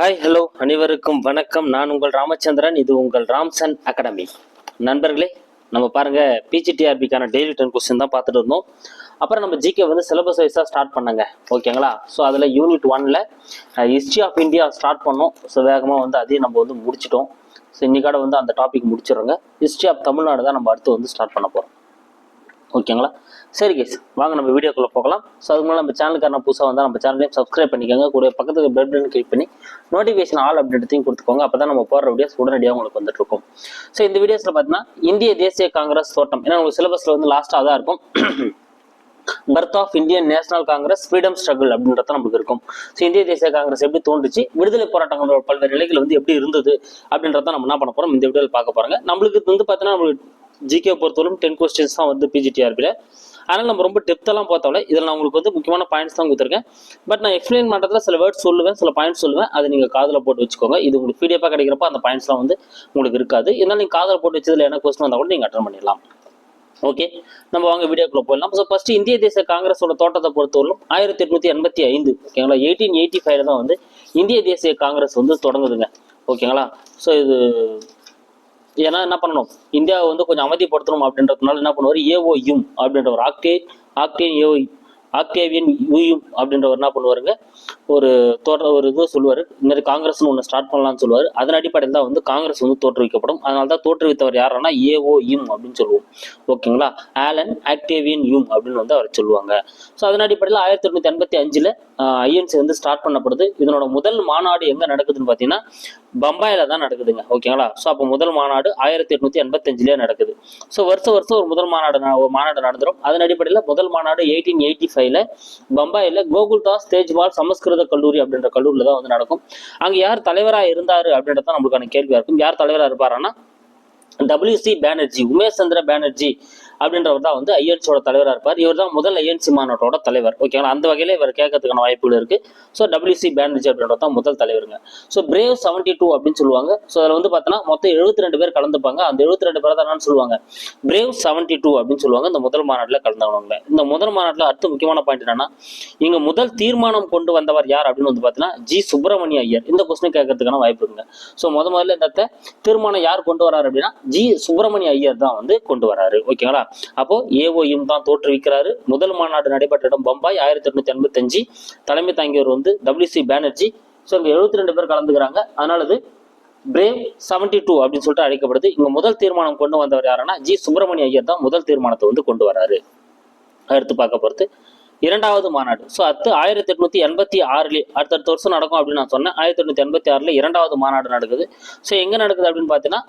Hi hello அனைவருக்கும் வணக்கம். நான் உங்கள் ராமச்சந்திரன். இது உங்கள் ராம்சன் அகாடமி. நண்பர்களே நம்ம பாருங்க பிஜிடிஆர்பிக்கான டெய்லி டென் கொஸ்டின் தான் பார்த்துட்டு இருந்தோம். அப்புறம் நம்ம ஜிகே வந்து சிலபஸ் வைஸாக ஸ்டார்ட் பண்ணுங்க. ஓகேங்களா ஸோ அதில் யூனிட் ஒன்ல ஹிஸ்ட்ரி ஆஃப் இந்தியா ஸ்டார்ட் பண்ணோம். ஸோ வேகமாக வந்து அதையும் நம்ம வந்து முடிச்சிட்டோம். ஸோ இன்னைக்காட வந்து அந்த டாபிக் முடிச்சிடுறோங்க. ஹிஸ்ட்ரி ஆஃப் தமிழ்நாடு தான் நம்ம அடுத்து வந்து ஸ்டார்ட் பண்ண போகிறோம் ஓகேங்களா? சரி கேஸ் வாங்க நம்ம வீடியோக்குள்ளே போகலாம். ஸோ அதுக்கு முன்னாடி நம்ம சேனலுக்கான புதுசாக வந்தால் நம்ம சேனலையும் சப்ஸ்கிரைப் பண்ணிக்கோங்க. கூட பக்கத்துக்கு பெல் பட்டன் கிளிக் பண்ணி நோட்டிஃபிகேஷன் ஆல் அப்டேட்டையும் கொடுத்துக்கோங்க. அப்போ தான் நம்ம போடுற வீடியோஸ் உடனடியாக உங்களுக்கு வந்துட்டு இருக்கும் ஸோ இந்த வீடியோஸில் பார்த்தீங்கன்னா இந்திய தேசிய காங்கிரஸ் தோட்டம். ஏன்னா உங்களுக்கு சிலபஸில் வந்து லாஸ்ட்டாக தான் இருக்கும். Birth of Indian National Congress freedom struggle அப்படின்றத நமக்கு இருக்கும். ஸோ இந்திய தேசிய காங்கிரஸ் எப்படி தோன்றுச்சு விடுதலை போராட்டங்களோட பல்வேறு நிலைகள் வந்து எப்படி இருந்தது அப்படின்றத நம்ம என்ன பண்ண போகிறோம் இந்த வீடியோவில் பார்க்க போகிறாங்க நம்மளுக்கு வந்து பார்த்தீங்கன்னா நம்மளுக்கு ஜிகே பொறுத்தவரைக்கும் டென் கொஸ்டின்ஸ் தான் வந்து பிஜிடிஆர்பியில் அதனால் நம்ம ரொம்ப டெப்த்தெல்லாம் பார்த்தோம்ல இதில் நான் உங்களுக்கு வந்து முக்கியமான பாயிண்ட்ஸ் தான் கொடுத்துருக்கேன். பட் நான் எக்ஸ்பிளைன் பண்ணுறதுல சில வேர்ட்ஸ் சொல்லுவேன் சில பாயிண்ட்ஸ் சொல்லுவேன். அதை நீங்கள் காதில் போட்டு வச்சுக்கோங்க. இது உங்களுக்கு பிடிஎஃபாக கிடைக்கிறப்ப அந்த பாயிண்ட்ஸ்லாம் வந்து உங்களுக்கு இருக்காது. இருந்தாலும் நீங்கள் காதில் போட்டு வச்சதில் என்ன கொஸ்டின் வந்தால் கூட நீங்கள் அட்டன் பண்ணிடலாம். ஓகே நம்ம வாங்க வீடியோக்குள்ள போயிடலாம். ஸோ ஃபர்ஸ்ட் இந்திய தேசிய காங்கிரஸோட தோட்டத்தை பொறுத்தவரைக்கும் ஆயிரத்தி எட்நூத்தி எண்பத்தி ஐந்து ஓகேங்களா? எயிட்டீன் எயிட்டி ஃபைவ்ல தான் வந்து இந்திய தேசிய காங்கிரஸ் வந்து தொடங்குதுங்க. ஓகேங்களா? ஸோ இது ஏன்னா என்ன பண்ணணும்? இந்தியாவை வந்து கொஞ்சம் அமைதிப்படுத்தணும் அப்படின்றதுனால என்ன பண்ணுவார்? ஏஓயும் அப்படின்றவர் ஆக்டே ஆக்டேன் ஏஓ ஆக்டேவியன் யூயும் அப்படின்றவர் என்ன பண்ணுவாருங்க? ஒரு தோற்ற ஒரு இது சொல்லுவார். இந்த மாதிரி காங்கிரஸ்னு ஒன்று ஸ்டார்ட் பண்ணலாம்னு சொல்லுவார். அதன் அடிப்படையில் தான் வந்து காங்கிரஸ் வந்து தோற்றுவிக்கப்படும். அதனால தான் தோற்றுவித்தவர் யாருன்னா ஏஓ யும் அப்படின்னு சொல்லுவோம். ஓகேங்களா? ஆலன் ஆக்டேவியன் யூம் அப்படின்னு வந்து அவர் சொல்லுவாங்க. ஸோ அதன் அடிப்படையில் ஆயிரத்தி எண்ணூற்றி எண்பத்தி அஞ்சில் ஐஎன்சி வந்து ஸ்டார்ட் பண்ணப்படுது. இதனோட முதல் மாநாடு எங்கே நடக்குதுன்னு பார்த்தீங்கன்னா பம்பாயில தான் நடக்குதுங்க ஓகேங்களா ஸோ அப்போ முதல் மாநாடு ஆயிரத்தி எட்நூத்தி எண்பத்தஞ்சிலே நடக்குது. ஸோ வருஷம் வருஷம் ஒரு முதல் மாநாடு ஒரு மாநாடு நடந்துரும். அதன் அடிப்படையில் முதல் மாநாடு எயிட்டீன் எயிட்டி ஃபைவ்ல பம்பாயில் கோகுல்தாஸ் தேஜ்பால் சமஸ்கிருத கல்லூரி அப்படின்ற கல்லூரியில் தான் வந்து நடக்கும். அங்கே யார் தலைவராக இருந்தார் அப்படின்றது தான் நம்மளுக்கான கேள்வியாக இருக்கும். யார் தலைவராக இருப்பாருன்னா டபிள்யூசி பானர்ஜி உமேஷ் சந்திர பானர்ஜி அப்படின்றவர் தான் வந்து ஐஎன்சியோட தலைவராக இருப்பார். இவர் தான் முதல் ஐஎன்சி மாநாட்டோட தலைவர். ஓகேங்களா அந்த வகையில் இவர் கேட்கறதுக்கான வாய்ப்புகள் இருக்கு. ஸோ டபிள்யூசி பேனர்ஜி அப்படின்றது தான் முதல் தலைவருங்க. ஸோ பிரேவ் செவன்டி டூ அப்படின்னு சொல்லுவாங்க. ஸோ அதில் வந்து பார்த்தோன்னா மொத்தம் எழுபத்தி ரெண்டு பேர் கலந்துப்பாங்க. அந்த எழுபத்தி ரெண்டு பேர் தான் சொல்லுவாங்க. பிரேவ் செவன்டி டூ அப்படின்னு சொல்லுவாங்க. இந்த முதல் மாநாட்டில் கலந்தவங்க. இந்த முதல் மாநாட்டில் அடுத்த முக்கியமான பாயிண்ட் என்னன்னா இங்க முதல் தீர்மானம் கொண்டு வந்தவர் யார் அப்படின்னு வந்து பார்த்தீங்கன்னா ஜி சுப்பிரமணிய ஐயர். இந்த கொஸ்டின் கேட்கறதுக்கான வாய்ப்பு இருக்குங்க. ஸோ முத முதல்ல இந்த தீர்மானம் யார் கொண்டு வராரு அப்படின்னா ஜி சுப்பிரமணிய ஐயர் தான் வந்து கொண்டு வராரு. ஓகேங்களா அப்போ ஏஓயும் தான் தோற்றுவிக்கிறாரு. முதல் மாநாடு நடைபெற்ற இடம் பம்பாய் ஆயிரத்தி எட்நூத்தி எண்பத்தஞ்சு தலைமை தாங்கியவர் வந்து டபிள்யூசி பானர்ஜி ஸோ இங்க எழுபத்தி ரெண்டு பேர் கலந்துக்கிறாங்க. அதனால இது பிரேவ் செவன்டி டூ அப்படின்னு சொல்லிட்டு அழைக்கப்படுது. இங்க முதல் தீர்மானம் கொண்டு வந்தவர் யாருன்னா ஜி சுப்பிரமணிய ஐயர் தான் முதல் தீர்மானத்தை வந்து கொண்டு வராரு. அடுத்து பார்க்க பொறுத்து இரண்டாவது மாநாடு. ஸோ அடுத்து ஆயிரத்தி எட்நூத்தி எண்பத்தி ஆறுல அடுத்தடுத்த வருஷம் நடக்கும் அப்படின்னு நான் சொன்னேன். ஆயிரத்தி எட்நூத்தி எண்பத்தி ஆறுல இரண்டாவது மாநாடு நடக்குது. ஸோ எங்க நடக்குது அப்படின்னு பார்த்தீங்கன்னா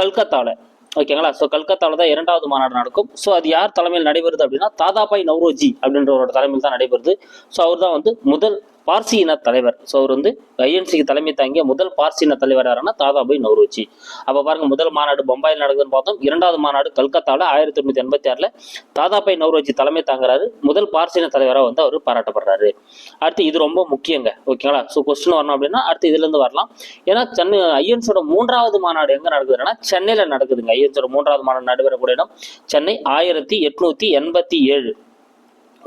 கல்கத்தாவில் ஓகேங்களா? ஸோ கல்கத்தாவில் தான் இரண்டாவது மாநாடு நடக்கும். ஸோ அது யார் தலைமையில் நடைபெறுது அப்படின்னா தாதாபாய் நவ்ரோஜி அப்படின்றவரோட தலைமையில் தான் நடைபெறுது. ஸோ அவர் தான் வந்து முதல் பார்சி இன தலைவர். ஸோ அவர் வந்து ஐஎன்சிக்கு தலைமை தாங்கிய முதல் பார்சி இன தலைவர் யாருன்னா தாதாபாய் நவ்ரோஜி அப்போ பாருங்க முதல் மாநாடு பம்பாயில் நடக்குதுன்னு பார்த்தோம். இரண்டாவது மாநாடு கல்கத்தாவில் ஆயிரத்தி தொண்ணூற்றி எண்பத்தி ஆறில் தாதாபாய் நவ்ரோஜி தலைமை தாங்குறாரு. முதல் பார்சி இன தலைவராக வந்து அவர் பாராட்டப்படுறாரு. அடுத்து இது ரொம்ப முக்கியங்க. ஓகேங்களா ஸோ கொஸ்டின் வரணும் அப்படின்னா அடுத்து இதுலேருந்து வரலாம். ஏன்னா சென்னை ஐஎன்ஸோட மூன்றாவது மாநாடு எங்கே நடக்குதுன்னா சென்னையில் நடக்குதுங்க. ஐஎன்ஸோட மூன்றாவது மாநாடு நடைபெறக்கூடிய இடம் சென்னை ஆயிரத்தி எட்நூத்தி எண்பத்தி ஏழு.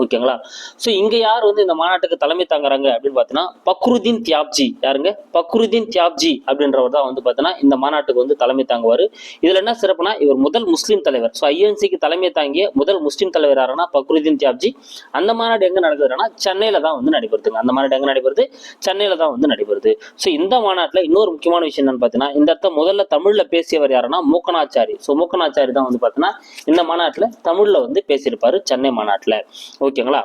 ஓகேங்களா ஸோ இங்கே யார் வந்து இந்த மாநாட்டுக்கு தலைமை தாங்குறாங்க அப்படின்னு பார்த்தீங்கன்னா பக்ருதீன் தியாப்ஜி. யாருங்க? பக்ருதீன் தியாப்ஜி அப்படின்றவர் தான் வந்து பார்த்தீங்கன்னா இந்த மாநாட்டுக்கு வந்து தலைமை தாங்குவார். இதுல என்ன சிறப்புனா இவர் முதல் முஸ்லீம் தலைவர். ஸோ ஐஎன்சிக்கு தலைமை தாங்கிய முதல் முஸ்லீம் தலைவர் யாருன்னா பக்ருதீன் தியாப்ஜி. அந்த மாநாடு எங்கே நடக்குதுன்னா சென்னையில் தான் வந்து நடைபெறுதுங்க. அந்த மாநாடு எங்கே நடைபெறுது? சென்னையில தான் வந்து நடைபெறுது. ஸோ இந்த மாநாட்டில் இன்னொரு முக்கியமான விஷயம் என்னன்னு பார்த்தீங்கன்னா இந்த இடத்த முதல்ல தமிழில் பேசியவர் யாருன்னா மூக்கனாச்சாரி. ஸோ மூக்கனாச்சாரி தான் வந்து பார்த்தீங்கன்னா இந்த மாநாட்டில் தமிழில் வந்து பேசியிருப்பார் சென்னை மாநாட்டில். ஓகேங்களா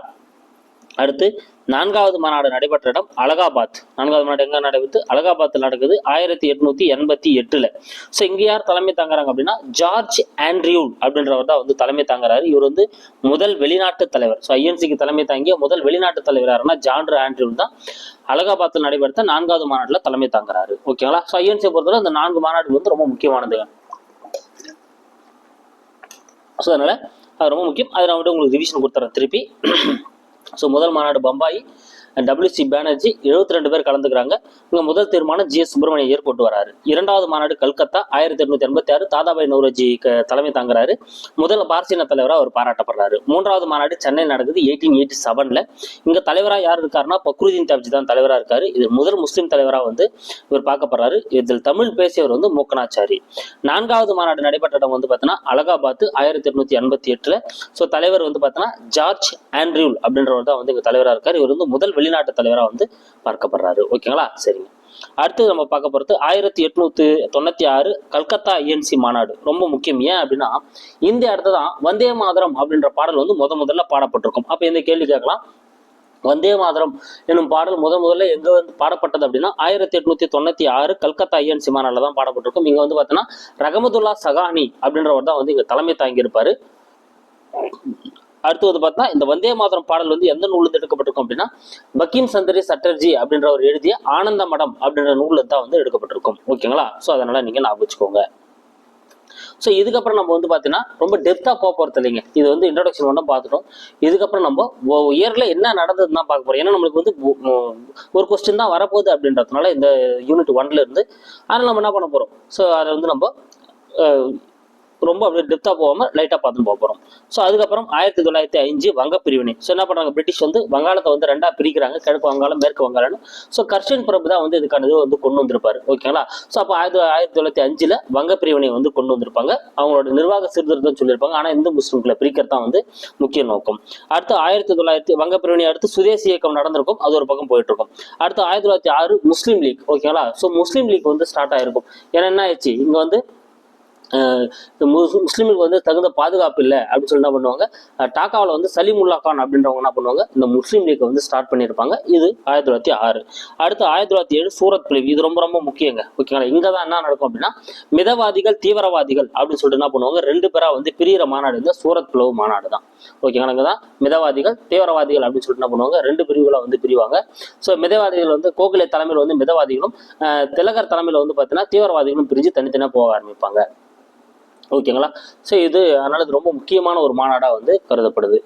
அடுத்து நான்காவது மாநாடு நடைபெற்ற இடம் அலகாபாத். நான்காவது மாநாடு எங்க நடைபெற்று? அலகாபாத்தில் நடக்குது ஆயிரத்தி எட்நூத்தி எண்பத்தி எட்டுல. ஸோ இங்க யார் தலைமை தாங்குறாங்க அப்படின்னா ஜார்ஜ் ஆண்ட்ரியூல் அப்படின்றவர் தான் வந்து தலைமை தாங்குறாரு. இவர் வந்து முதல் வெளிநாட்டு தலைவர். ஸோ ஐஎன்சிக்கு தலைமை தாங்கிய முதல் வெளிநாட்டு தலைவர் யாருன்னா ஜான்ரு ஆண்ட்ரியூல் தான் அலகாபாத்தில் நடைபெற்ற நான்காவது மாநாட்டுல தலைமை தாங்குறாரு. ஓகேங்களா ஸோ ஐஎன்சியை பொறுத்தவரை இந்த நான்கு மாநாடு வந்து ரொம்ப முக்கியமானதுங்க. ஸோ அதனால அது ரொம்ப முக்கியம். அதை நான் வந்து உங்களுக்கு ரிவிஷன் கொடுத்துறேன் திருப்பி. ஸோ முதல் மாநாடு பம்பாய். டபிள்யூசி பானர்ஜி எழுபத்தி ரெண்டு பேர் கலந்துக்கிறாங்க. இவங்க முதல் தீர்மானம் ஜி எஸ் சுப்பிரமணிய ஐயர் போட்டு வராரு. இரண்டாவது மாநாடு கல்கத்தா ஆயிரத்தி எட்நூத்தி எண்பத்தி ஆறு தாதாபாய் நௌரோஜி தலைமை தாங்குறாரு. முதல் பாரசீன தலைவரா அவர் பாராட்டப்படுறாரு. மூன்றாவது மாநாடு சென்னை நடக்குது எயிட்டீன் எயிட்டி செவன்ல இங்க தலைவரா யார் இருக்காருன்னா பக்ருதீன் தாப்ஜி தான் தலைவரா இருக்காரு. இது முதல் முஸ்லீம் தலைவரா வந்து இவர் பார்க்கப்படுறாரு. இதில் தமிழ் பேசியவர் வந்து மூக்கனாச்சாரி. நான்காவது மாநாடு நடைபெற்ற இடம் வந்து பார்த்தீங்கன்னா அலகாபாத் ஆயிரத்தி எட்நூத்தி எண்பத்தி எட்டுல. ஸோ தலைவர் வந்து பார்த்தீங்கன்னா ஜார்ஜ் ஆண்ட்ரியூல் அப்படின்றவர் தான் வந்து இங்க தலைவரா இருக்காரு. இவர் வந்து முதல் வெளிநாட்டு தலைவராக வந்து பார்க்கப்படுறாரு. ஓகேங்களா சரிங்க. அடுத்து நம்ம பார்க்க போகிறது ஆயிரத்தி எட்நூத்தி தொண்ணூத்தி ஆறு கல்கத்தா ஐஎன்சி மாநாடு. ரொம்ப முக்கியம். ஏன் அப்படின்னா இந்திய இடத்துல தான் வந்தே மாதரம் அப்படின்ற பாடல் வந்து முத முதல்ல பாடப்பட்டிருக்கும். அப்போ இந்த கேள்வி கேட்கலாம். வந்தே மாதரம் என்னும் பாடல் முத முதல்ல எங்க வந்து பாடப்பட்டது அப்படின்னா ஆயிரத்தி எட்நூத்தி தொண்ணூத்தி ஆறு கல்கத்தா ஐஎன் சிமானால தான் பாடப்பட்டிருக்கும். இங்க வந்து பார்த்தீங்கன்னா ரகமதுல்லா சகானி அப்படின்றவர் தான் வந்து இங்க தலைமை தாங்கியிருப்பாரு. அடுத்து வந்து பார்த்தா இந்த வந்தே மாதரம் பாடல் வந்து எந்த நூல்ல எடுக்கப்பட்டிருக்கும் அப்படின்னா பக்கீம் சந்தரி சட்டர்ஜி அப்படின்ற ஒரு எழுதிய ஆனந்த மடம் அப்படின்ற நூலில் தான் வந்து எடுக்கப்பட்டிருக்கும். ஓகேங்களா? ஸோ அதனால நீங்க ஞாபகம் வச்சுக்கோங்க. ஸோ இதுக்கப்புறம் நம்ம வந்து பார்த்தீங்கன்னா ரொம்ப டெப்த்தாக போக போகிறது இல்லைங்க. இது வந்து இன்ட்ரடக்ஷன் மட்டும் பார்த்துட்டோம். இதுக்கப்புறம் நம்ம இயரில் என்ன நடந்ததுன்னு தான் பார்க்க போகிறோம் ஏன்னா நம்மளுக்கு வந்து ஒரு கொஸ்டின் தான் வரப்போகுது அப்படின்றதுனால இந்த யூனிட் ஒன்ல இருந்து அதனால் நம்ம என்ன பண்ண போகிறோம் ஸோ அதை வந்து நம்ம ரொம்ப அப்படியே டெப்த்தாக போகாமல் லைட்டாக பார்த்துட்டு போக போகிறோம் ஸோ அதுக்கப்புறம் ஆயிரத்தி தொள்ளாயிரத்தி அஞ்சு வங்க பிரிவினை ஸோ என்ன பண்ணுறாங்க பிரிட்டிஷ் வந்து வங்காளத்தை வந்து ரெண்டாக பிரிக்கிறாங்க. கிழக்கு வங்காளம் மேற்கு வங்காளம்னு. ஸோ கர்ஷன் பிரபு தான் வந்து இதுக்கான இது வந்து கொண்டு வந்திருப்பாரு. ஓகேங்களா ஸோ அப்போ ஆயிரத்தி ஆயிரத்தி தொள்ளாயிரத்தி அஞ்சில் வங்க பிரிவினை வந்து கொண்டு வந்திருப்பாங்க. அவங்களோட நிர்வாக சீர்திருத்தம் சொல்லியிருப்பாங்க. ஆனால் இந்து முஸ்லீம்களை பிரிக்கிறது தான் வந்து முக்கிய நோக்கம். அடுத்து ஆயிரத்தி தொள்ளாயிரத்தி வங்க பிரிவினை அடுத்து சுதேசி இயக்கம் நடந்திருக்கும். அது ஒரு பக்கம் போயிட்டு இருக்கும். அடுத்து ஆயிரத்தி தொள்ளாயிரத்தி ஆறு முஸ்லீம் லீக். ஓகேங்களா ஸோ முஸ்லீம் லீக் வந்து ஸ்டார்ட் ஆயிருக்கும். ஏன்னா என்ன ஆயிடுச்சு? இங்கே வந்து முஸ்லீம்களுக்கு இந்த முஸ்- வந்து தகுந்த பாதுகாப்பு இல்லை அப்படின்னு சொல்லி என்ன பண்ணுவாங்க? டாக்காவில் வந்து சலீமுல்லா கான் அப்படின்றவங்க என்ன பண்ணுவாங்க? இந்த முஸ்லீம் லீக்கை வந்து ஸ்டார்ட் பண்ணியிருப்பாங்க. இது ஆயிரத்தி தொள்ளாயிரத்தி ஆறு. அடுத்து ஆயிரத்தி தொள்ளாயிரத்தி ஏழு சூரத் பிளவு இது ரொம்ப ரொம்ப முக்கியங்க. ஓகேங்களா? இங்கே தான் என்ன நடக்கும் அப்படின்னா மிதவாதிகள் தீவிரவாதிகள் அப்படின்னு சொல்லிட்டு என்ன பண்ணுவாங்க? ரெண்டு பேரா வந்து பிரியிற மாநாடு இந்த சூரத் பிளவு மாநாடு தான் ஓகேங்களா? இங்கே தான் மிதவாதிகள் தீவிரவாதிகள் அப்படின்னு சொல்லிட்டு என்ன பண்ணுவாங்க? ரெண்டு பிரிவுகளாக வந்து பிரிவாங்க. ஸோ மிதவாதிகள் வந்து கோகுலே தலைமையில் வந்து மிதவாதிகளும் திலகர் தலைமையில் வந்து பார்த்தீங்கன்னா தீவிரவாதிகளும் பிரிஞ்சு தனித்தனியாக போக ஆரம்பிப்பாங்க. ஓகேங்களா ஸோ இது அதனால் இது ரொம்ப முக்கியமான ஒரு மாநாடாக வந்து கருதப்படுது.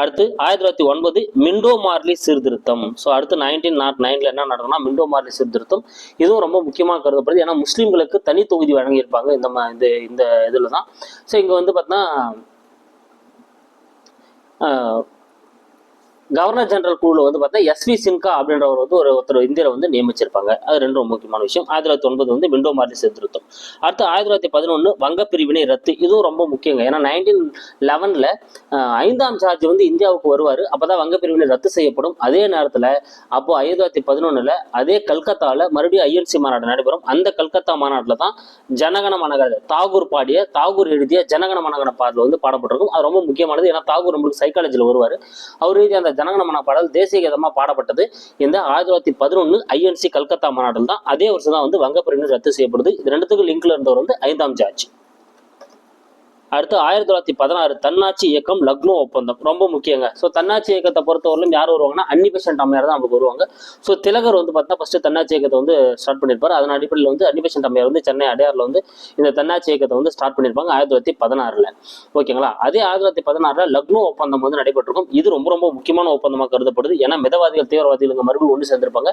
அடுத்து ஆயிரத்தி தொள்ளாயிரத்தி ஒன்பது மிண்டோ மார்லி சீர்திருத்தம். ஸோ அடுத்து நைன்டீன் நாட் நைனில் என்ன நடக்கும்னா மிண்டோ மார்லி சீர்திருத்தம். இதுவும் ரொம்ப முக்கியமாக கருதப்படுது. ஏன்னா முஸ்லீம்களுக்கு தனி தொகுதி வழங்கியிருப்பாங்க. இந்த இந்த இந்த இதில் தான் ஸோ இங்கே வந்து பார்த்தீங்கன்னா கவர்னர் ஜெனரல் குழுவில் வந்து பார்த்தா எஸ்வி சின்கா அப்படின்றவர் வந்து ஒரு ஒருத்தர் இந்தியரை வந்து நியமிச்சிருப்பாங்க. அது ரெண்டு ரொம்ப முக்கியமான விஷயம். ஆயிரத்தி தொள்ளாயிரத்தி ஒன்பது வந்து விண்டோ மார்லி சீர்திருத்தம் அடுத்து ஆயிரத்தி தொள்ளாயிரத்தி பதினொன்று வங்க பிரிவினை ரத்து. இதுவும் ரொம்ப முக்கியங்க. ஏன்னா நைன்டீன் லெவனில் ஐந்தாம் சார்ஜ் வந்து இந்தியாவுக்கு வருவார். அப்போ தான் வங்க பிரிவினை ரத்து செய்யப்படும். அதே நேரத்தில் அப்போது ஆயிரத்தி தொள்ளாயிரத்தி பதினொன்றில் அதே கல்கத்தாவில் மறுபடியும் ஐஎன்சி மாநாடு நடைபெறும். அந்த கல்கத்தா மாநாட்டில் தான் ஜனகண மனகன தாகூர் பாடிய தாகூர் எழுதிய ஜனகண மனகன பாடல் வந்து பாடப்பட்டிருக்கும். அது ரொம்ப முக்கியமானது. ஏன்னா தாகூர் நம்மளுக்கு சைக்காலஜியில் வருவார். அவர் எழுதிய அந்த ஜனகணமன பாடல் தேசிய கீதமாக பாடப்பட்டது இந்த ஆயிரத்தி தொள்ளாயிரத்தி பதினொன்று ஐஎன்சி கல்கத்தா மாநாட்டில் தான் அதே வருஷம் தான் வந்து வங்கப்பிரிவு ரத்து செய்யப்படுது. இது ரெண்டுத்துக்கும் லிங்க்ல இருந்தவர் வந்து ஐந்தாம் ஜார்ஜ். அடுத்து ஆயிரத்தி தொள்ளாயிரத்தி பதினாறு தன்னாட்சி இயக்கம் லக்னோ ஒப்பந்தம் ரொம்ப முக்கியங்க. ஸோ தன்னாட்சி இயக்கத்தை பொறுத்தவரையிலும் யார் வருவாங்கன்னா அன்னி பெசன்ட் அம்மையார் தான் நமக்கு வருவாங்க. ஸோ திலகர் வந்து பார்த்தா ஃபர்ஸ்ட் தன்னாட்சி இயக்கத்தை வந்து ஸ்டார்ட் பண்ணியிருப்பார். அதன் அடிப்படையில் வந்து அன்னி பெசன்ட் அம்மையார் வந்து சென்னை அடையாரில் வந்து இந்த தன்னாட்சி இயக்கத்தை வந்து ஸ்டார்ட் பண்ணியிருப்பாங்க ஆயிரத்தி தொள்ளாயிரத்தி பதினாறில். ஓகேங்களா? அதே ஆயிரத்தி தொள்ளாயிரத்தி பதினாறில் லக்னோ ஒப்பந்தம் வந்து நடைபெற்றிருக்கும். இது ரொம்ப ரொம்ப முக்கியமான ஒப்பந்தமாக கருதப்படுது. ஏன்னா மிதவாதிகள் தீவிரவாதிகள் மறுபடியும் ஒன்று சேர்ந்திருப்பாங்க.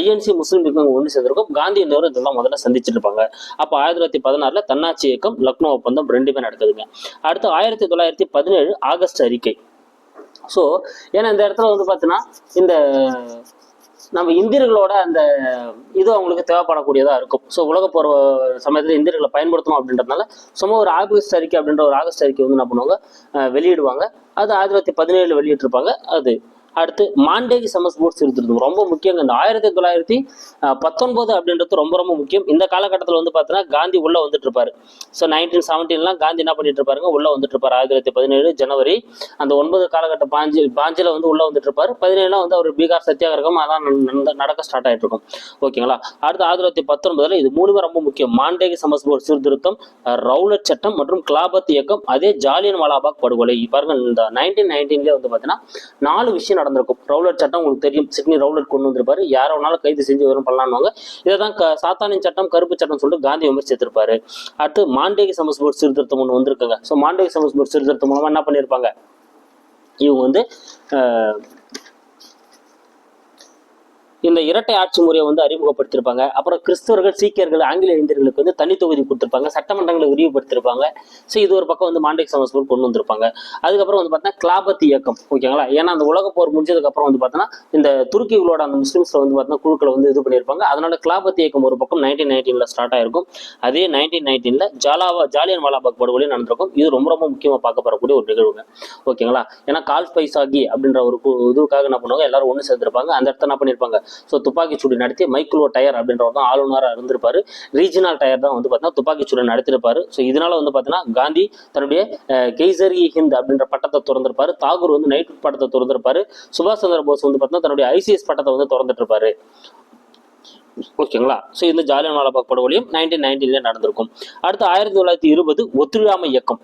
ஐஎன்சி முஸ்லீம் லீக் ஒன்று சேர்ந்திருக்கும். காந்தி நேரு இதெல்லாம் முதல்ல சந்திச்சிருப்பாங்க. அப்போ ஆயிரத்தி தொள்ளாயிரத்தி பதினாறில் தன்னாட்சி இயக்கம் லக்னோ ஒப்பந்தம் ரெண்டுமே நடக்குதுங்க. அடுத்து ஆயிரத்தி தொள்ளாயிரத்தி பதினேழு ஆகஸ்ட் அறிக்கை. ஸோ ஏன்னா இந்த இடத்துல வந்து பார்த்தீங்கன்னா இந்த நம்ம இந்தியர்களோட அந்த இது அவங்களுக்கு தேவைப்படக்கூடியதாக இருக்கும். ஸோ உலக போகிற சமயத்தில் இந்தியர்களை பயன்படுத்தணும் அப்படின்றதுனால சும்மா ஒரு ஆகஸ்ட் அறிக்கை அப்படின்ற ஒரு ஆகஸ்ட் அறிக்கை வந்து என்ன பண்ணுவாங்க? வெளியிடுவாங்க. அது ஆயிரத்தி தொள்ளாயிரத்தி பதினேழு வெளியிட்டிருப்பாங்க. அது அடுத்து மாண்டேகி சமஸ்போர்ட் சீர்திருத்தம் ரொம்ப முக்கியம் இந்த ஆயிரத்தி தொள்ளாயிரத்தி பத்தொன்பது அப்படின்றது ரொம்ப ரொம்ப முக்கியம். இந்த காலகட்டத்தில் வந்து பார்த்தீங்கன்னா காந்தி உள்ளே வந்துட்டு இருப்பாரு ஸோ நைன்டீன் செவன்டீன்லாம் காந்தி என்ன பண்ணிட்டு இருப்பாருங்க? உள்ளே வந்துட்டு இருப்பார் ஆயிரத்தி தொள்ளாயிரத்தி பதினேழு ஜனவரி அந்த ஒன்பது காலகட்ட பாஞ்சு பாஞ்சில் வந்து உள்ளே வந்துட்டு இருப்பார் பதினேழுலாம் வந்து அவர் பீகார் சத்தியாகிரகம் அதான் நடக்க ஸ்டார்ட் ஆகிட்டு இருக்கும் ஓகேங்களா? அடுத்து ஆயிரத்தி தொள்ளாயிரத்தி பத்தொன்பதில் இது மூணுமே ரொம்ப முக்கியம். மாண்டேகி சமஸ்போர்ட் சீர்திருத்தம் ரவுலட் சட்டம் மற்றும் கிலாபத் இயக்கம் அதே ஜாலியன் வாலாபாக் படுகொலை பாருங்க இந்த நைன்டீன் நைன்டீன்லேயே வந்து பார்த்தீங்கன்னா நாலு விஷயம் நடந்திருக்கும். ரவுலட் சட்டம் உங்களுக்கு தெரியும். சிட்னி ரவுலட் கொண்டு வந்திருப்பாரு. யாரோ வேணாலும் கைது செஞ்சு வரும் பண்ணலாம்னுவாங்க. இதை தான் சாத்தானின் சட்டம் கருப்பு சட்டம் சொல்லிட்டு காந்தி விமர்சித்திருப்பாரு. அடுத்து மாண்டேகி சமஸ்போர்ட் சீர்திருத்தம் ஒன்று வந்திருக்குங்க. ஸோ மாண்டேகி சமஸ்போர்ட் சீர்திருத்தம் மூலமாக என்ன பண்ணியிருப்பாங்க இவங்க வந்து இந்த இரட்டை ஆட்சி முறையை வந்து அறிமுகப்படுத்திருப்பாங்க. அப்புறம் கிறிஸ்தவர்கள் சீக்கியர்கள் ஆங்கில இந்தியர்களுக்கு வந்து தனி தொகுதி கொடுத்துருப்பாங்க. சட்டமன்றங்களை விரிவுபடுத்திருப்பாங்க. ஸோ இது ஒரு பக்கம் வந்து மாண்டேக் சமஸ்பூர் கொண்டு வந்திருப்பாங்க. அதுக்கப்புறம் வந்து பார்த்தீங்கன்னா கிளாபத் இயக்கம் ஓகேங்களா? ஏன்னா அந்த உலக போர் முடிஞ்சதுக்கப்புறம் வந்து பார்த்தீங்கன்னா இந்த துருக்கிகளோட அந்த முஸ்லீம்ஸில் வந்து பார்த்தீங்கன்னா குழுக்களை வந்து இது பண்ணியிருப்பாங்க. அதனால கிளாபத் இயக்கம் ஒரு பக்கம் நைன்டீன் நைன்டீனில் ஸ்டார்ட் ஆயிருக்கும். அதே நைன்டீன் நைன்டீனில் ஜாலாவா ஜாலியன் வாலாபாக் படுகொலை நடந்திருக்கும். இது ரொம்ப ரொம்ப முக்கியமாக பார்க்கப்படக்கூடிய ஒரு நிகழ்வுங்க. ஓகேங்களா? ஏன்னா கால் பைசாகி அப்படின்ற ஒரு கு- இதுக்காக என்ன பண்ணுவாங்க? எல்லாரும் ஒன்று சேர்ந்துருப்பாங்க. அந்த இடத்த என்ன பண்ணியிருப்பாங்க? ஸோ துப்பாக்கி சூடு நடத்தி மைக்ரோ டயர் அப்படின்றவர் தான் ஆளுநராக இருந்திருப்பாரு. ரீஜனல் டயர் தான் வந்து பார்த்தீங்கன்னா துப்பாக்கி சூடு நடத்திருப்பாரு. ஸோ இதனால வந்து பார்த்தீங்கன்னா காந்தி தன்னுடைய கெய்சரி ஹிந்த் அப்படின்ற பட்டத்தை திறந்திருப்பாரு. தாகூர் வந்து நைட் பட்டத்தை திறந்திருப்பாரு. சுபாஷ் சந்திர போஸ் வந்து பார்த்தீங்கன்னா தன்னுடைய ஐசிஎஸ் பட்டத்தை வந்து திறந்துட்டு இருப்பாரு ஓகேங்களா? ஸோ இந்த ஜாலியான வாலாபாக் படுகொலையும் நைன்டீன் நைன்டீன்ல நடந்திருக்கும். அடுத்து ஆயிரத்தி தொள்ளாயிரத்தி இருபது ஒத்துழையாமை இயக்கம்.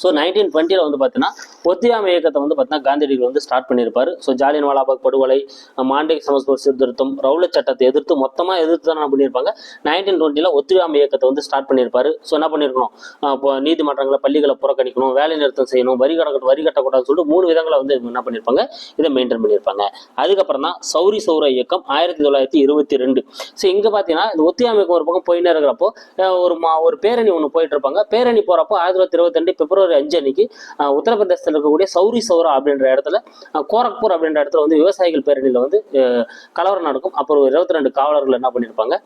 ஸோ நைன்டீன் டுவெண்ட்டியில் வந்து பார்த்தீங்கன்னா ஒத்தியாமை இயக்கத்தை வந்து பார்த்தீங்கன்னா காந்தியடிகள் வந்து ஸ்டார்ட் பண்ணியிருப்பார். ஸோ ஜாலியன் வாலாபாக் படுகொலை மாண்டே சமஸ்பூர் சீர்திருத்தம் ரவுல சட்டத்தை எதிர்த்து மொத்தமாக எதிர்த்து தான் என்ன பண்ணியிருப்பாங்க. நைன்டீன் டுவெண்ட்டியில் ஒத்துழையாமை இயக்கத்தை வந்து ஸ்டார்ட் பண்ணியிருப்பாரு. ஸோ என்ன பண்ணியிருக்கணும் இப்போ நீதிமன்றங்களை பள்ளிகளை புறக்கணிக்கணும் வேலை நிறுத்தம் செய்யணும் வரி கட்ட வரி கட்டக்கூடாதுன்னு சொல்லிட்டு மூணு விதங்களை வந்து என்ன பண்ணியிருப்பாங்க? இதை மெயின்டைன் பண்ணியிருப்பாங்க. அதுக்கப்புறம் தான் சௌரி சௌர இயக்கம் ஆயிரத்தி தொள்ளாயிரத்தி இருபத்தி ரெண்டு. ஸோ இங்கே பார்த்தீங்கன்னா இந்த ஒத்தியாமை இயக்கம் ஒரு பக்கம் போயினே இருக்கிறப்போ ஒரு மா ஒரு பேரணி ஒன்று போயிட்டு இருப்பாங்க. பேரணி போகிறப்போ ஆயிரத்தி தொள்ளாயிரத்தி இருபத்தி ரெண்டு பிப்ரவரி அஞ்சு அன்னைக்கு உத்தரப்பிரதேச உத்தரப்பிரதேசத்தில் இருக்கக்கூடிய சௌரி சௌரா அப்படின்ற இடத்துல கோரக்பூர் அப்படின்ற இடத்துல வந்து விவசாயிகள் பேரணியில் வந்து கலவரம் நடக்கும். அப்புறம் ஒரு இருபத்தி ரெண்டு காவலர்கள் என்ன பண்ணியிருப்பாங்க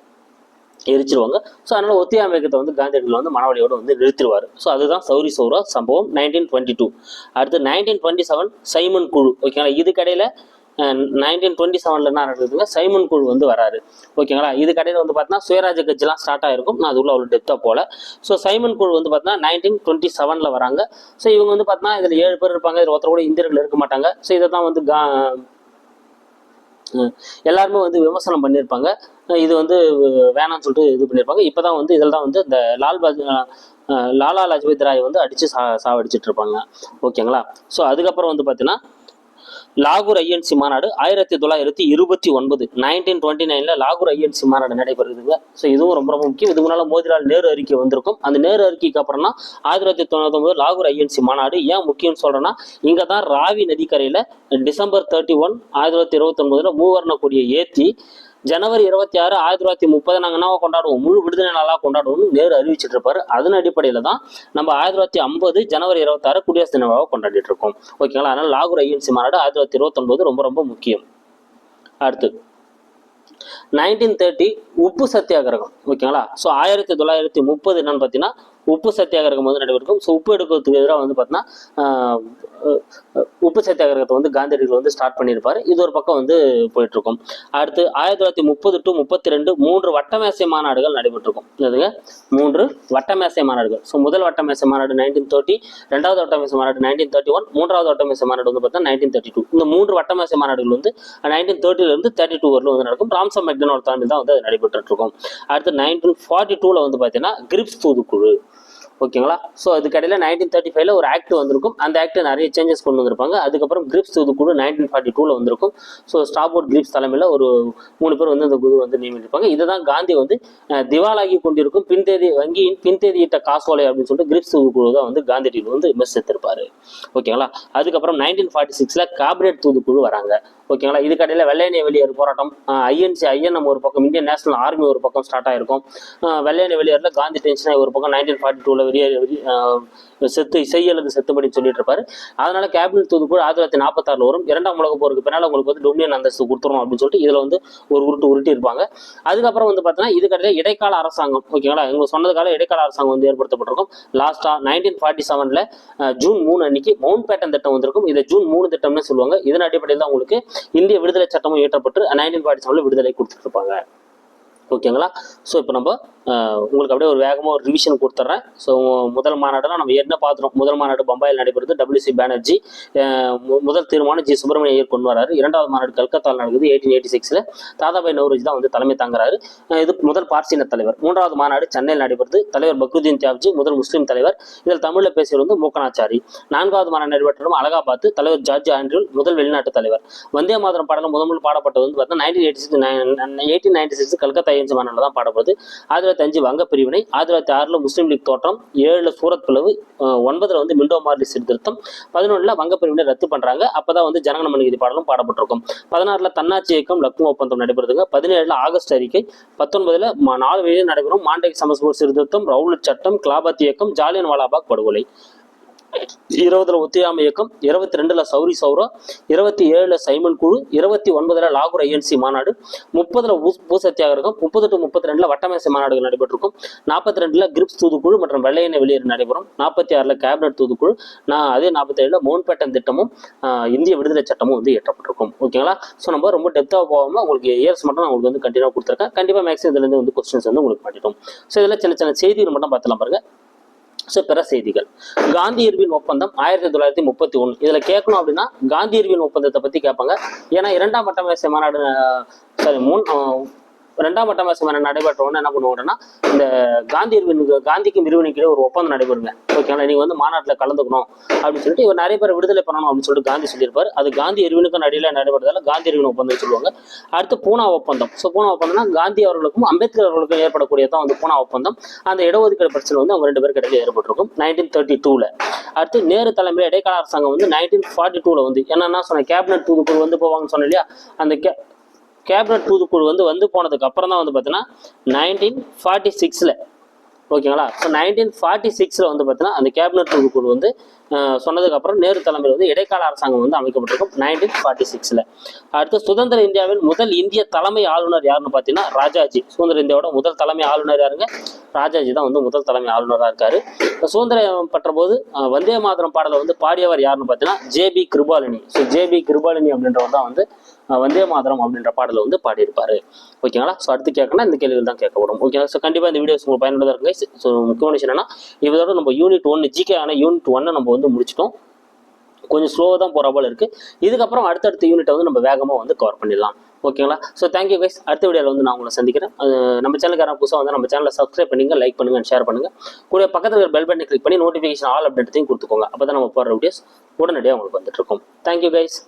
எரிச்சிருவாங்க. ஸோ அதனால ஒத்தியாமை இயக்கத்தை வந்து காந்தியடிகள் வந்து மனவழியோடு வந்து நிறுத்திடுவார் ஸோ அதுதான் சௌரி சௌரா சம்பவம் நைன்டீன் டுவெண்ட்டி டூ அடுத்து நைன்டீன் டுவெண்ட்டி செவன் சைமன் குழு. ஓகேங்களா? இதுக்கடையில் நைன்டீன் டுவெண்ட்டி செவனில் என்ன நடக்குதுங்க சைமன் குழு வந்து வராரு. ஓகேங்களா? இது கடையில் வந்து பார்த்தீங்கன்னா சுயராஜ கட்சிலாம் ஸ்டார்ட் ஆகிருக்கும் நான் அதுக்குள்ள அவ்வளோ டெப்த்தாக போல. ஸோ சைமன் குழு வந்து பார்த்தீங்கன்னா நைன்டீன் டுவெண்ட்டி செவனில் வராங்க. ஸோ இவங்க வந்து பார்த்தீங்கன்னா இதில் ஏழு பேர் இருப்பாங்க. இதில் ஒருத்தர் கூட இந்தியர்கள் இருக்க மாட்டாங்க. ஸோ இதை தான் வந்து கா எல்லாருமே வந்து விமர்சனம் பண்ணியிருப்பாங்க. இது வந்து வேணாம்னு சொல்லிட்டு இது பண்ணியிருப்பாங்க. இப்போ தான் வந்து இதில் தான் வந்து இந்த லால் பாஜ் லாலா லஜ்பத் ராய் வந்து அடித்து சா சாவடிச்சிட்டு இருப்பாங்க. ஓகேங்களா? ஸோ அதுக்கப்புறம் வந்து பார்த்தீங்கன்னா லாகூர் ஐஎன்சி மாநாடு ஆயிரத்தி தொள்ளாயிரத்தி இருபத்தி ஒன்பது நைன்டீன் டுவெண்ட்டி நைனில் லாகூர் ஐஎன்சி மாநாடு நடைபெறுதுங்க ஸோ இதுவும் ரொம்ப ரொம்ப முக்கியம். இதுக்கு முன்னால் மோதிலால் நேரு அறிக்கை வந்திருக்கும். அந்த நேரு அறிக்கைக்கு அப்புறம் தான் ஆயிரத்தி தொள்ளாயிரத்தி தொண்ணூத்தொம்பது லாகூர் ஐஎன்சி மாநாடு ஏன் முக்கியம்னு சொல்கிறேன்னா இங்கே தான் ராவி நதிக்கரையில் டிசம்பர் தேர்ட்டி ஒன் ஆயிரத்தி தொள்ளாயிரத்தி இருபத்தொன்பதில் மூவர்ண கொடியை ஏற்றி ஜனவரி இருபத்தி ஆறு ஆயிரத்தி தொள்ளாயிரத்தி முப்பது நாங்கள் என்ன கொண்டாடுவோம்? முழு விடுதலை நாளாக கொண்டாடுவோம்னு நேரு அறிவிச்சிட்டு இருப்பாரு அதன் அடிப்படையில் தான் நம்ம ஆயிரத்தி தொள்ளாயிரத்தி ஐம்பது ஜனவரி இருபத்தாறு குடியரசு தினமாக கொண்டாடிட்டு இருக்கோம் ஓகேங்களா? அதனால லாகூர் ஐஎன்சி மாநாடு ஆயிரத்தி தொள்ளாயிரத்தி இருபத்தொன்பது ரொம்ப ரொம்ப முக்கியம். அடுத்து நைன்டீன் தேர்ட்டி உப்பு சத்தியாகிரகம். ஓகேங்களா? ஸோ ஆயிரத்தி தொள்ளாயிரத்தி முப்பது என்னன்னு பார்த்தீங்கன்னா உப்பு சத்தியாகிரகம் வந்து நடைபெறும் ஸோ உப்பு எடுக்கிறதுக்கு எதிராக வந்து பார்த்தீங்கன்னா உப்பு சத்தியாகிரகத்தை வந்து காந்தியடிகள் வந்து ஸ்டார்ட் பண்ணியிருப்பார். இது ஒரு பக்கம் வந்து போயிட்டு இருக்கும் அடுத்து ஆயிரத்தி தொள்ளாயிரத்தி முப்பது டு முப்பத்தி ரெண்டு மூன்று வட்டமேசை மாநாடுகள் நடைபெற்றிருக்கும். இதுங்க மூன்று வட்டமேசை மாநாடுகள். ஸோ முதல் வட்டமேசை மாநாடு நைன்டீன் தேர்ட்டி ரெண்டாவது வட்டமேசை மாநாடு நைன்டீன் தேர்ட்டி ஒன் மூன்றாவது வட்டமேசை மாநாடு வந்து பார்த்தீங்கன்னா நைன்டீன் தேர்ட்டி டூ இந்த மூன்று வட்டமேசை மாநாடுகள் வந்து நைன்டீன் தேர்ட்டிலேருந்து தேர்ட்டி டூ வரலும் வந்து நடக்கும். ராம்சம் மெக்டனோட தலைமையில் தான் வந்து அது நடைபெற்று இருக்கும் அடுத்து நைன்டீன் ஃபார்ட்டி டூவில் வந்து பார்த்தீங்கன்னா கிரிப்ஸ் தூதுக்குழு. ஓகேங்களா? ஸோ அதுக்கடையில் நைன்டீன் தேர்ட்டி ஃபைவ்ல ஒரு ஆக்ட் வந்திருக்கும். அந்த ஆக்ட் நிறைய சேஞ்சஸ் கொண்டு வந்திருப்பாங்க. அதுக்கப்புறம் கிரிப்ஸ் தூதுக்குழு நைன்டீன் ஃபார்ட்டி டூவில் வந்திருக்கும். ஸோ ஸ்டாபோர்ட் கிரிப்ஸ் தலைமையில் ஒரு மூணு பேர் வந்து அந்த குரு வந்து நியமித்திருப்பாங்க. இதை தான் காந்தி வந்து திவாலாகி கொண்டிருக்கும். பின்தேதி வங்கியின் பின்தேதியிட்ட காசோலை அப்படின்னு சொல்லிட்டு கிரிப்ஸ் தூதுக்குழு தான் வந்து காந்தியடிகள் வந்து விமர்சித்திருப்பாரு. ஓகேங்களா? அதுக்கப்புறம் நைன்டீன் ஃபார்ட்டி சிக்ஸில் காபரேட் தூதுக்குழு வராங்க. ஓகேங்களா? இதுக்கடையில் வெள்ளையனே வெளியேறு போராட்டம் ஐஎன்சி ஐஎன்எம் ஒரு பக்கம் இந்தியன் நேஷனல் ஆர்மி ஒரு பக்கம் ஸ்டார்ட் ஆயிருக்கும். அஹ் வெளியேறில் காந்தி டென்ஷனாக ஒரு பக்கம் நைன்டீன் ஃபார்ட்டி டூவில் வெளியே செத்து செய்யலது செத்துபடி சொல்லிட்டு இருப்பாரு. அதனால கேபினட் தூதுக்குழு ஆயிரத்தி தொள்ளாயிரத்தி நாற்பத்தாறுல வரும். இரண்டாம் உலக போருக்கு பின்னால் உங்களுக்கு வந்து டொமினியன் அந்தஸ்து கொடுத்துரும் அப்படின்னு சொல்லிட்டு இதில் வந்து ஒரு உருட்டு உருட்டி இருப்பாங்க. அதுக்கப்புறம் வந்து பார்த்தீங்கன்னா இதுக்கடையில் இடைக்கால அரசாங்கம் ஓகேங்களா? இவங்க சொன்னதுக்கால இடைக்கால அரசாங்கம் வந்து ஏற்படுத்தப்பட்டிருக்கும். லாஸ்ட்டாக நைன்டீன் ஃபார்ட்டி செவனில் ஜூன் மூணு அன்னைக்கு மவுண்ட் பேட்டன் திட்டம் வந்திருக்கும். இதை ஜூன் மூணு திட்டம்னு சொல்லுவாங்க. இதன் அடிப்படையில் தான் உங்களுக்கு இந்திய விடுதலை சட்டமும் இயற்றப்பட்டு நைன்டீன் ஃபார்ட்டி செவனில் விடுதலை கொடுத்துட்டு இருப்பாங்க. ஓகேங்களா? ஸோ இப்போ நம்ம உங்களுக்கு அப்படியே ஒரு வேகமாக ஒரு ரிவிஷன் கொடுத்துட்றேன் ஸோ முதல் மாநாட்டில் நம்ம ஏற்கனவே பார்த்துருவோம் முதல் மாநாடு பம்பாயில் நடைபெறுது. டபிள்யூசி பானர்ஜி மு- முதல் தீர்மானம் ஜி. சுப்பிரமணிய ஐயர் கொண்டு வராரு. இரண்டாவது மாநாடு கல்கத்தாவில் நடக்குது எயிட்டீன் எயிட்டி சிக்ஸில் தாதாபாய் நவரோஜி தான் வந்து தலைமை தாங்குறாரு. இது முதல் பார்சின தலைவர். மூன்றாவது மாநாடு சென்னையில் நடைபெறுது. தலைவர் பக்ருதீன் தியாப்ஜி முதல் முஸ்லீம் தலைவர். இதில் தமிழில் பேசியவர் வந்து மூக்கனாச்சாரி. நான்காவது மாநாடு நடைபெற்ற அலகாபாத் தலைவர் ஜார்ஜ் ஆண்ட்ரூல் முதல் வெளிநாட்டு தலைவர். வந்தே மாதரம் பாடலும் முதல் முதல் பாடப்பட்டது வந்து பார்த்தீங்கன்னா nineteen eighty six eighteen ninety six Calcutta ஐந்து மாநாட்டில் தான் பாடப்படுது. அதில் தொள்ளாயிரத்தி அஞ்சு வங்க பிரிவினை ஆயிரத்தி தொள்ளாயிரத்தி ஆறில் முஸ்லீம் லீக் தோற்றம் ஏழுல சூரத் பிளவு ஒன்பதில் ஒன்பதுல வந்து மிண்டோ மார்லி சீர்திருத்தம் பதினொன்றில் வங்க பிரிவினை ரத்து பண்ணுறாங்க அப்போ தான் வந்து ஜனகன நீதி பாடலும் பாடப்பட்டிருக்கும். பதினாறில் தன்னாட்சி இயக்கம் லக்னோ ஒப்பந்தம் நடைபெறுதுங்க. பதினேழுல ஆகஸ்ட் அறிக்கை பத்தொன்பதுல நாலு வழியில் நடைபெறும் மாண்டேக் சமஸ்பூர் சீர்திருத்தம் ரவுலட் சட்டம் கிளாபத் இயக்கம் ஜாலியன் வாலாபாக் படுகொலை. இருபதுல ஒத்தியாம இயக்கம் இருபத்தி ரெண்டுல சௌரி சௌரா இருபத்தி ஏழுல சைமன் குழு இருபத்தி ஒன்பதுல லாகூர் ஐஎன்சி மாநாடு முப்பதுல பூ பூ சத்தியாகிரகம் முப்பது டு முப்பத்தி ரெண்டுல வட்டமேசை மாநாடுகள் நடைபெற்றிருக்கும். நாற்பத்தி ரெண்டுல கிரிப்ஸ் தூதுக்குழு மற்றும் வெள்ளையனை வெளியேறு நடைபெறும். நாற்பத்தி ஆறுல கேபினட் தூதுக்குழு நான் அதே நாற்பத்தி ஏழுல மோன்பேட்டன் திட்டமும் இந்திய விடுதலை சட்டமும் வந்து ஏற்றப்பட்டிருக்கும் ஓகேங்களா? ஸோ நம்ம ரொம்ப டெப்த்தாக போகாமல் உங்களுக்கு இயர்ஸ் மட்டும் நான் உங்களுக்கு வந்து கண்டினியூ கொடுத்துருக்கேன். கண்டிப்பாக மேக்ஸிமம் இதுலேருந்து வந்து கொஸ்டின்ஸ் வந்து உங்களுக்கு மாட்டிட்டோம் ஸோ இதில் சின்ன சின்ன செய்திகள் மட்டும் பார்த்துலாம் பாருங்க. ஸோ பிற செய்திகள். காந்தி இர்வின் ஒப்பந்தம் ஆயிரத்தி தொள்ளாயிரத்தி முப்பத்தி ஒன்று இதில் கேட்கணும் அப்படின்னா காந்தி இர்வின் ஒப்பந்தத்தை பற்றி கேட்பாங்க. ஏன்னா இரண்டாம் வட்டமேசை மாநாடு சாரி மூணு ரெண்டாம் வட்டமேசை மாநாடு நடைபெற்ற உடனே என்ன பண்ணுவாங்கன்னா இந்த காந்தி காந்திக்கும் இர்வினுக்கு ஒரு ஒப்பந்தம் நடைபெறுங்க. ஓகேங்களா? நீங்கள் வந்து மாநாட்டில் கலந்துக்கணும் அப்படின்னு சொல்லிட்டு இவர் நிறைய பேர் விடுதலை பண்ணணும் அப்படின்னு சொல்லிட்டு காந்தி சொல்லியிருப்பார். அது காந்தி இர்வினுக்கும் அடியில் நடைபெறதால காந்தி இர்வின் ஒப்பந்தம் சொல்லுவாங்க. அடுத்து பூனா ஒப்பந்தம். ஸோ பூனா ஒப்பந்தம்னா காந்தி அவர்களுக்கும் அம்பேத்கர் அவர்களுக்கும் ஏற்படக்கூடியதான் வந்து பூனா ஒப்பந்தம். அந்த இடஒதுக்கீடு பிரச்சனை வந்து அவங்க ரெண்டு பேருக்கு இடையில ஏற்பட்டிருக்கும். நைன்டீன் தேர்ட்டி டூவில் அடுத்து நேரு தலைமையில் இடைக்கால அரசாங்கம் வந்து நைன்டீன் ஃபார்ட்டி டூவில் வந்து என்னென்னா சொன்ன கேபினட் தூதுக்குழு வந்து போவாங்கன்னு சொன்னேன் இல்லையா? அந்த கே கேபினட் தூதுக்குழு வந்து வந்து போனதுக்கு அப்புறம் தான் வந்து பார்த்தீங்கன்னா நைன்டீன் ஃபார்ட்டி சிக்ஸில் ஓகேங்களா? ஸோ நைன்டீன் ஃபார்ட்டி சிக்ஸில் வந்து பார்த்தீங்கன்னா அந்த கேபினட் தூதுக்குழு வந்து சொன்னதுக்கப்புறம் நேரு தலைமையில் வந்து இடைக்கால அரசாங்கம் வந்து அமைக்கப்பட்டிருக்கும் நைன்டீன் ஃபார்ட்டி சிக்ஸில் அடுத்து சுதந்திர இந்தியாவின் முதல் இந்திய தலைமை ஆளுநர் யாருன்னு பார்த்தீங்கன்னா ராஜாஜி. சுதந்திர இந்தியாவோட முதல் தலைமை ஆளுநர் யாருங்க? ராஜாஜி தான் வந்து முதல் தலைமை ஆளுநராக இருக்காரு. சுதந்திரம் பற்ற போது வந்தே மாதரம் பாடலை வந்து பாடியவர் யாருன்னு பார்த்தீங்கன்னா J B Kripalani. So J B Kripalani அப்படின்றவர் தான் வந்து வந்தே மாதரம் அப்படின்ற பாடலை வந்து பாடியிருப்பார். ஓகேங்களா ஸோ அடுத்து கேட்கணும் இந்த கேள்விகள் தான் கேட்கப்படும். ஓகேங்களா ஸோ கண்டிப்பாக இந்த வீடியோஸ் உங்களுக்கு பயனுள்ளதாக இருக்குங்க. ஸோ முக்கியமான விஷயம் என்னன்னா இதோட நம்ம யூனிட் ஒன்று ஜிகே ஆன யூனிட் ஒன்னை நம்ம வந்து முடிச்சிட்டோம். கொஞ்சம் ஸ்லோவாக தான் போகிற போல இருக்குது இதுக்கப்புறம் அடுத்தடுத்த யூனிட்டை வந்து நம்ம வேகமாக வந்து கவர் பண்ணிடலாம். ஓகேங்களா ஸோ தேங்க்யூ கைஸ் அடுத்த வீடியோவில் வந்து நான் உங்களை சந்திக்கிறேன். நம்ம சேனலுக்கான புதுசாக வந்து நம்ம சேனலை சப்ஸ்கிரைப் பண்ணுங்கள் லைக் பண்ணுங்கள் ஷேர் பண்ணுங்கள் கூட பக்கத்தில் இருக்கிற பெல் பட்டனை கிளிக் பண்ணி நோட்டிஃபிகேஷன் ஆல் அப்டேட்டையும் கொடுத்துக்கோங்க. அப்போ தான் நம்ம போடுற வீடியோஸ் உடனடியாக உங்களுக்கு வந்துட்டு இருக்கும். Thank you guys